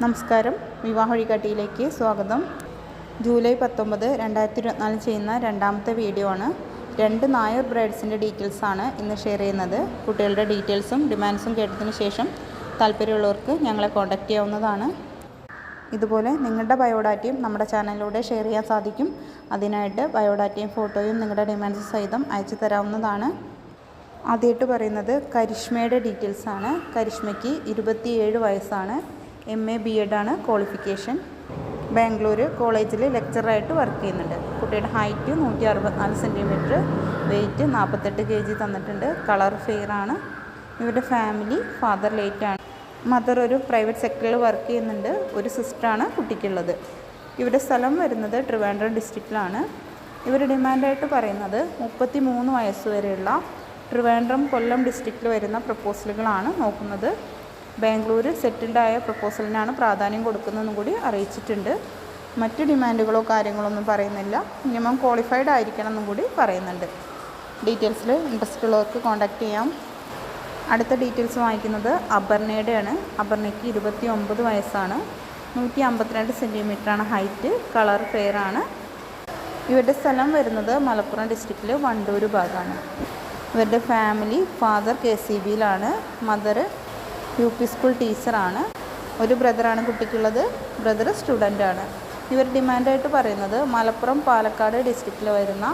നമസ്കാരം. വിവാഹ വഴികാട്ടിയിലേക്ക് സ്വാഗതം. ജൂലൈ പത്തൊമ്പത് രണ്ടായിരത്തി ഇരുപത്തിനാല് ചെയ്യുന്ന രണ്ടാമത്തെ വീഡിയോ ആണ്. രണ്ട് നായർ ബ്രൈഡ്സിന്റെ ഡീറ്റെയിൽസാണ് ഇന്ന് ഷെയർ ചെയ്യുന്നത്. കുട്ടികളുടെ ഡീറ്റെയിൽസും ഡിമാൻഡ്സും കേട്ടതിന് ശേഷം താല്പര്യമുള്ളവർക്ക് ഞങ്ങളെ കോൺടാക്റ്റ് ചെയ്യാവുന്നതാണ്. ഇതുപോലെ നിങ്ങളുടെ ബയോഡാറ്റയും നമ്മുടെ ചാനലിലൂടെ ഷെയർ ചെയ്യാൻ സാധിക്കും. അതിനായിട്ട് ബയോഡാറ്റയും ഫോട്ടോയും നിങ്ങളുടെ ഡിമാൻഡ്സ് സഹിതം അയച്ചു തരാവുന്നതാണ്. ആദ്യമായിട്ട് പറയുന്നത് കരിഷ്മയുടെ ഡീറ്റെയിൽസാണ് കരിഷ്മയ്ക്ക് ഇരുപത്തിയേഴ് വയസ്സാണ്. എം എ ബി എഡ് ആണ് ക്വാളിഫിക്കേഷൻ ബാംഗ്ലൂർ കോളേജിൽ ലെക്ചറായിട്ട് വർക്ക് ചെയ്യുന്നുണ്ട്. കുട്ടിയുടെ ഹൈറ്റ് നൂറ്റി അറുപത്തിനാല് സെന്റിമീറ്റർ വെയിറ്റ് നാൽപ്പത്തെട്ട് കെ ജി തന്നിട്ടുണ്ട്. കളർ ഫെയർ ആണ്. ഇവരുടെ ഫാമിലി ഫാദർ ലേറ്റ് ആണ്. മദർ ഒരു പ്രൈവറ്റ് സെക്ടറിൽ വർക്ക് ചെയ്യുന്നുണ്ട്. ഒരു സിസ്റ്ററാണ് കുട്ടിക്കുള്ളത്. ഇവരുടെ സ്ഥലം വരുന്നത് ട്രിവാൻഡ്രം ഡിസ്ട്രിക്റ്റിലാണ് ഇവർ ഡിമാൻഡായിട്ട് പറയുന്നത് മുപ്പത്തി മൂന്ന് വയസ്സ് വരെയുള്ള ട്രിവാൻഡ്രം കൊല്ലം ഡിസ്ട്രിക്റ്റിൽ വരുന്ന പ്രപ്പോസലുകളാണ് നോക്കുന്നത്. ബാംഗ്ലൂർ സെറ്റിൽഡായ പ്രപ്പോസലിനാണ് പ്രാധാന്യം കൊടുക്കുന്നതെന്നും കൂടി അറിയിച്ചിട്ടുണ്ട്. മറ്റ് ഡിമാൻഡുകളോ കാര്യങ്ങളോ ഒന്നും പറയുന്നില്ല. മിനിമം ക്വാളിഫൈഡ് ആയിരിക്കണം എന്നും കൂടി പറയുന്നുണ്ട്. ഡീറ്റെയിൽസിൽ ഇൻട്രസ്റ്റ് ഉള്ളവർക്ക് കോൺടാക്റ്റ് ചെയ്യാം. അടുത്ത ഡീറ്റെയിൽസ് വാങ്ങിക്കുന്നത് അപർണയുടെയാണ്. അപർണയ്ക്ക് ഇരുപത്തി ഒമ്പത് വയസ്സാണ്. നൂറ്റി അമ്പത്തിരണ്ട് സെന്റിമീറ്ററാണ് ഹൈറ്റ് കളർ ഫെയറാണ് ഇവരുടെ സ്ഥലം വരുന്നത് മലപ്പുറം ഡിസ്ട്രിക്റ്റിൽ വണ്ടൂർ ഭാഗമാണ് ഇവരുടെ ഫാമിലി ഫാദർ കെ സി ബിയിലാണ് മദർ യു പി സ്കൂൾ ടീച്ചറാണ്. ഒരു ബ്രദറാണ് കുട്ടിക്കുള്ളത്. ബ്രദർ സ്റ്റുഡന്റാണ്. ഇവർ ഡിമാൻഡായിട്ട് പറയുന്നത് മലപ്പുറം പാലക്കാട് ഡിസ്ട്രിക്റ്റിൽ വരുന്ന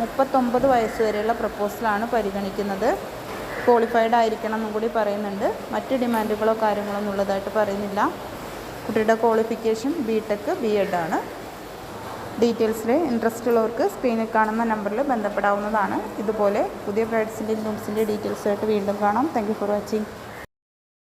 മുപ്പത്തൊമ്പത് വയസ്സ് വരെയുള്ള പ്രപ്പോസലാണ് പരിഗണിക്കുന്നത്. ക്വാളിഫൈഡ് ആയിരിക്കണം എന്നും കൂടി പറയുന്നുണ്ട്. മറ്റ് ഡിമാൻഡുകളോ കാര്യങ്ങളോ എന്നുള്ളതായിട്ട് പറയുന്നില്ല. കുട്ടിയുടെ qualification B tech B Ed ആണ്. ഡീറ്റെയിൽസിൽ ഇൻട്രസ്റ്റ് ഉള്ളവർക്ക് സ്ക്രീനിൽ കാണുന്ന നമ്പറിൽ ബന്ധപ്പെടാവുന്നതാണ്. ഇതുപോലെ പുതിയ ബ്രൈഡ്സിന്റെയും ഗ്രൂംസിന്റെ ഡീറ്റെയിൽസുമായിട്ട് വീണ്ടും കാണാം. Thank for watching.